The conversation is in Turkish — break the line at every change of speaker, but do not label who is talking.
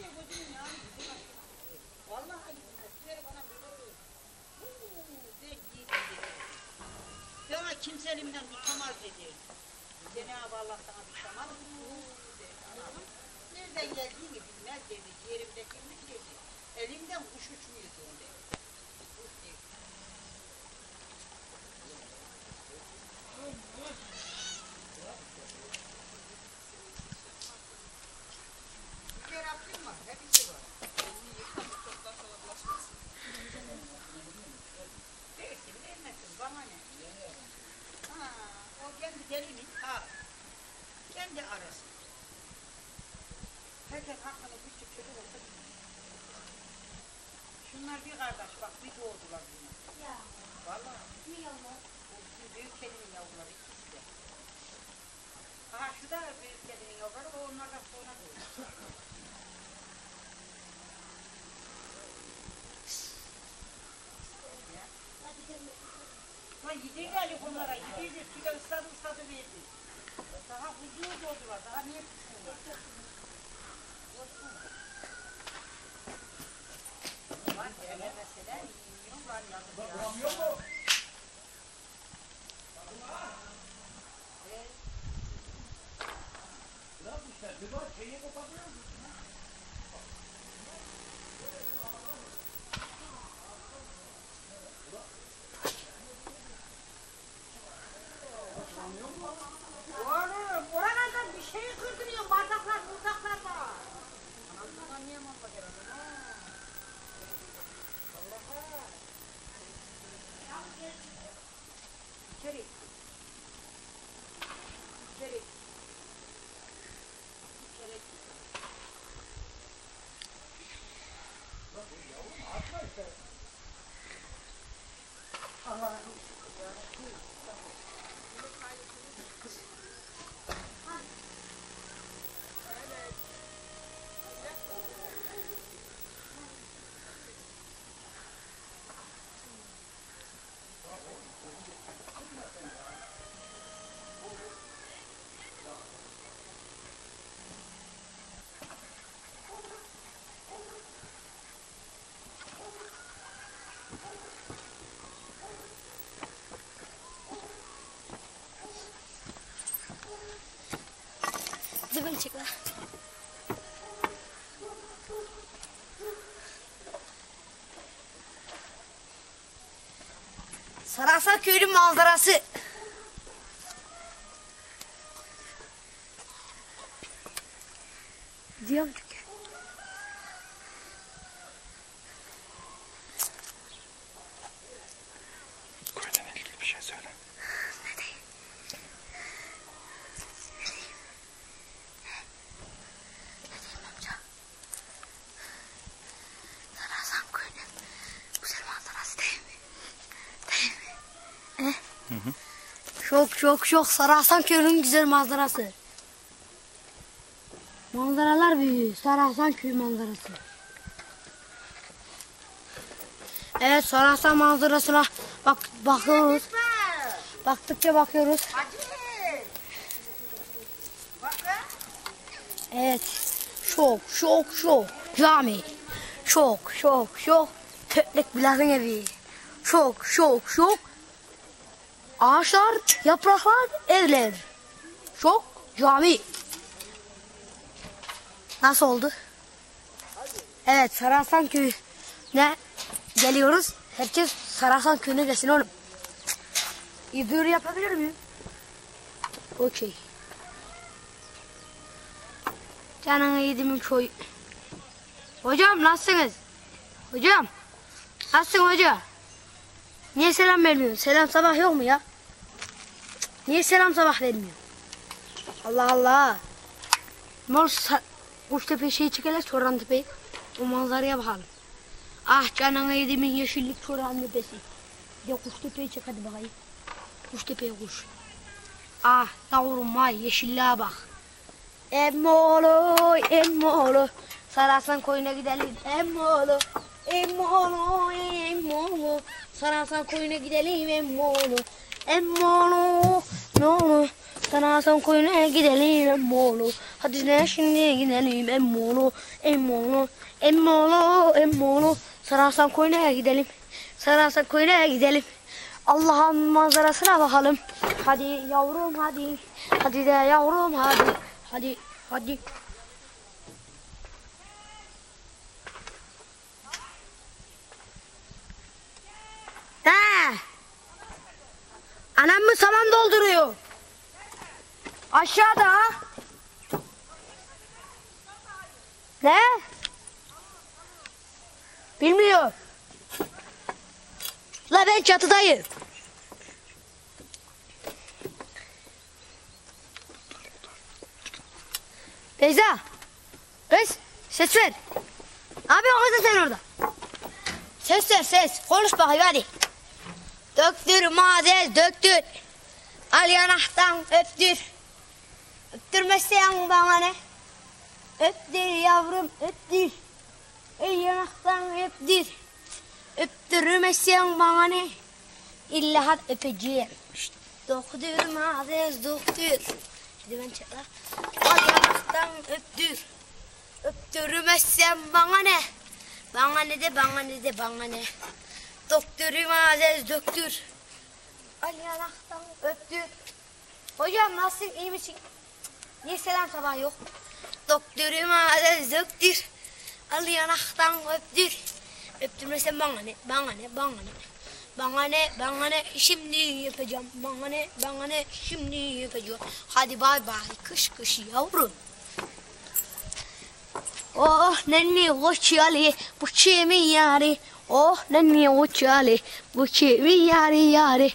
diye kimse elimden tutamaz dedi. Cenab-ı Allah sana tutamaz. Huu, dedi. Anam, Nereden geldiğini bilmez dedi. Yerimde kimlik dedi. Elimden kuş uçmuyor dedi. Kuş dedi. Bir yer yaptın mı? Hepsi var. Değilsin, vermesin. Bana ne? Ha, o kendi gelini ha. Kendi arasın. Herkes hakkını küçük çocuk olsa Şunlar bir kardeş bak bir doğdular bunlar.
Ya.
Vallahi
Niye ama?
bu bir büyük kedinin yavruları ikisi de. Aha şu da büyük kedinin yavruları o onlardan sonra doğdu. Lan yedi geldi bunlara, yedi suda ısladı ısladı verdi. Daha huzur doğdular, daha niye tutsunlar? Var vermeseler yiyin var yazık ya. Evet. Oğlum,
Thursday. Lan. Sarasa köyü manzarası. Diyorum mi? Eh? Çok çok çok Sarasan köyünün güzel manzarası. Manzaralar büyüyor. Sarasan köy manzarası. Evet Sarasan manzarasına bak bakıyoruz. Baktıkça bakıyoruz. Evet. Şok şok şok. Cami. Şok şok şok. Tötlek Bilal'in evi. Şok şok şok. Ağaçlar, yapraklar, evler. Şok cami. Nasıl oldu? Evet Sarasan köyüne geliyoruz. Herkes Sarasan köyüne gelsin oğlum. İbdürü yapabilir miyim? Okey. Canını yedimin çoy. Hocam nasılsınız? Hocam. Nasılsın hoca? Niye selam vermiyorsun? Selam sabah yok mu ya? Niye selam sabah vermiyor? Allah Allah. Mor Kuştepe şeyi çekelim Çoran Tepe'yi. O manzaraya bakalım. Ah canını yedimin yeşillik Çoran Tepesi. Bir de Kuştepe'yi çek hadi bakayım. Kuştepe'ye kuş. Ah yavrum vay yeşilliğe bak. Emmoğlu, emmoğlu. Sarasan koyuna gidelim. Emmoğlu, emmoğlu, emmoğlu. Sarasan koyuna gidelim emmoğlu. Emmoğlu, ne olur. Sana son koyuna gidelim emmoğlu. Hadi ne şimdi gidelim. Emmoğlu. Emmoğlu. Emmoğlu. Sana son koyuna gidelim. Sana son koyuna gidelim. Allah'ın manzarasına bakalım. Hadi yavrum hadi. Hadi de yavrum hadi. Hadi hadi. Anam mı saman dolduruyor? Aşağıda. Ne? Bilmiyor. La ben çatıdayım. Beyza. Kız ses ver. Ne yapıyorsun kızım sen orada? Ses ver ses. Konuş bakayım hadi. Döktür mazel döktür. Al yanaktan öptür. Öptürmezsen bana ne? Öptür yavrum öptür. Ey yanaktan öptür. Öptürmezsen bana ne? İlla hadi öpeceğim. Doktor mazel doktor. Hadi ben çekla. Al yanaktan öptür. Öptürmezsen bana ne? Bana ne de bana ne de bana ne? Doktorum Aziz doktor. Al yanaktan öptür. Hocam nasılsın iyi misin? Niye selam sabah yok? Doktorum Aziz doktor. Al yanaktan öptür. Öptürmesen bana ne? Bana ne? Bana ne? Bana ne? Bana ne? Şimdi yapacağım. Bana ne? Bana ne? Şimdi yapacağım. Hadi bay bay. Kış kış yavrum. Oh nenni koçyali bu kimin yari 哦，那你我家里，我去，我家里家里。